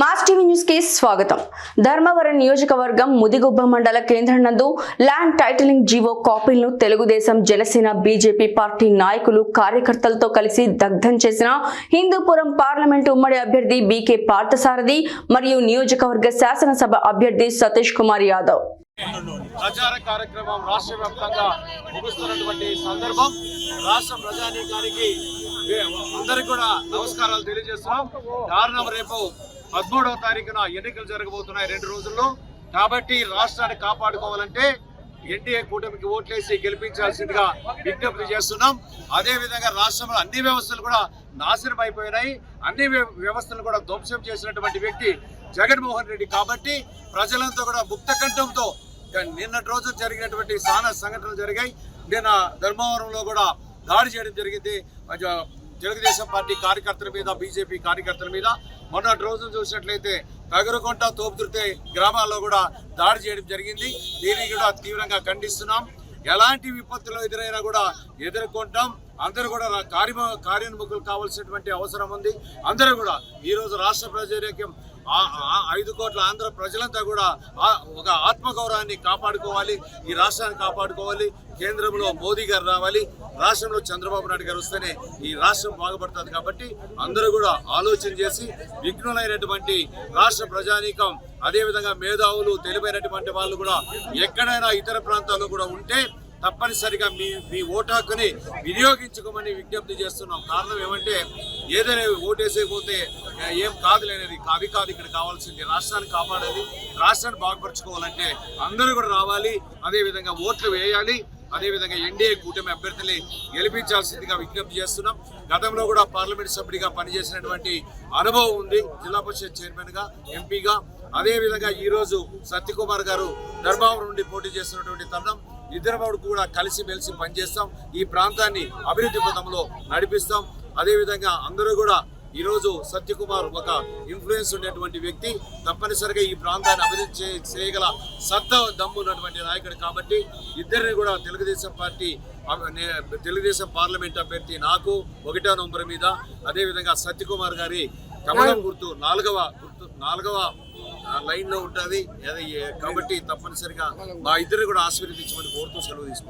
Mass TV న్యూస్కి స్వాగతం. ధర్మవరం నియోజకవర్గం ముదిగుబ్బ మండల కేంద్రం నందు ల్యాండ్ టైటిలింగ్ జీవో కాపీలను తెలుగుదేశం జనసేన బీజేపీ పార్టీ నాయకులు కార్యకర్తలతో కలిసి దగ్ధం చేసిన హిందూపురం పార్లమెంటు ఉమ్మడి అభ్యర్థి బీకే పార్థసారథి మరియు నియోజకవర్గ శాసనసభ అభ్యర్థి సతీష్ కుమార్ యాదవ్. ప్రచార కార్యక్రమం రాష్ట్ర వ్యాప్తంగా ముగుస్తున్నటువంటి సందర్భం. రాష్ట్ర ప్రజానీకానికి అందరికి కూడా నమస్కారాలు తెలియజేస్తున్నాం. కారణం రేపు పదమూడవ తారీఖున ఎన్నికలు జరగబోతున్నాయి రెండు రోజుల్లో. కాబట్టి రాష్ట్రాన్ని కాపాడుకోవాలంటే ఎన్డీఏ కూటమికి ఓట్లేసి గెలిపించాల్సిందిగా విజ్ఞప్తి చేస్తున్నాం. అదేవిధంగా రాష్ట్రంలో అన్ని వ్యవస్థలు కూడా నాశనం అయిపోయినాయి. అన్ని వ్య- వ్యవస్థలు కూడా ధ్వంసం చేసినటువంటి వ్యక్తి జగన్మోహన్ రెడ్డి. కాబట్టి ప్రజలంతా కూడా ముక్త కంఠంతో నిన్నటి రోజు జరిగినటువంటి చాలా సంఘటనలు జరిగాయి. నిన్న ధర్మవరంలో కూడా దాడి చేయడం జరిగింది. తెలుగుదేశం పార్టీ కార్యకర్తల మీద బీజేపీ కార్యకర్తల మీద. మొన్నటి రోజున చూసినట్లయితే తగరకొంట తోపుదుర్తే గ్రామాల్లో కూడా దాడి చేయడం జరిగింది. దీన్ని కూడా తీవ్రంగా ఖండిస్తున్నాం. ఎలాంటి విపత్తులు ఎదురైనా కూడా ఎదుర్కొంటాం. అందరూ కూడా కార్య కార్యోన్ముఖులు కావాల్సినటువంటి అవసరం ఉంది. అందరూ కూడా ఈరోజు రాష్ట్ర ప్రజారోగ్యం ఐదు కోట్ల ఆంధ్ర ప్రజలంతా కూడా ఒక ఆత్మగౌరవాన్ని కాపాడుకోవాలి ఈ రాష్ట్రాన్ని కాపాడుకోవాలి. కేంద్రంలో మోదీ గారు రావాలి రాష్ట్రంలో చంద్రబాబు నాయుడు గారు వస్తేనే ఈ రాష్ట్రం బాగుపడుతుంది కాబట్టి అందరూ కూడా ఆలోచన చేసి విఘ్నులైనటువంటి రాష్ట్ర ప్రజానీకం అదేవిధంగా మేధావులు తెలివైనటువంటి వాళ్ళు కూడా ఎక్కడైనా ఇతర ప్రాంతాల్లో కూడా ఉంటే తప్పనిసరిగా మీ మీ ఓటాకుని హక్కుని వినియోగించుకోమని విజ్ఞప్తి చేస్తున్నాం. కారణం ఏమంటే ఏదైనా ఓటేసేకపోతే ఏం కాదులేనిది. అవి కాదు ఇక్కడ కావాల్సింది. రాష్ట్రాన్ని కాపాడాలి రాష్ట్రాన్ని బాగుపరచుకోవాలంటే అందరూ కూడా రావాలి. అదేవిధంగా ఓట్లు వేయాలి. అదేవిధంగా ఎన్డీఏ కూటమి అభ్యర్థుల్ని గెలిపించాల్సిందిగా విజ్ఞప్తి చేస్తున్నాం. గతంలో కూడా పార్లమెంట్ సభ్యుడిగా పనిచేసినటువంటి అనుభవం ఉంది. జిల్లా పరిషత్ చైర్మన్గా ఎంపీగా. అదేవిధంగా ఈరోజు సత్యకుమార్ గారు ధర్మవరం నుండి పోటీ చేస్తున్నటువంటి తరుణం. ఇద్దరు కూడా కలిసి మెలిసి పనిచేస్తాం. ఈ ప్రాంతాన్ని అభివృద్ధి పథంలో నడిపిస్తాం. అదేవిధంగా అందరూ కూడా ఈరోజు సత్యకుమార్ ఒక ఇన్ఫ్లుయెన్స్ ఉండేటువంటి వ్యక్తి. తప్పనిసరిగా ఈ ప్రాంతాన్ని అభివృద్ధి చేయగల సత్తా దమ్ము ఉన్నటువంటి నాయకుడు కాబట్టి ఇద్దరిని కూడా తెలుగుదేశం పార్టీ నే- తెలుగుదేశం పార్లమెంట్ అభ్యర్థి నాకు ఒకటో నంబర్ మీద. అదేవిధంగా సత్యకుమార్ గారి కమలం గుర్తు నాలుగవ గుర్తు నాలుగవ లైన్లో ఉంటుంది. అది కాబట్టి తప్పనిసరిగా మా ఇద్దరు కూడా ఆశీర్వదించమని కోరుతూ సెలవు తీసుకుంటాం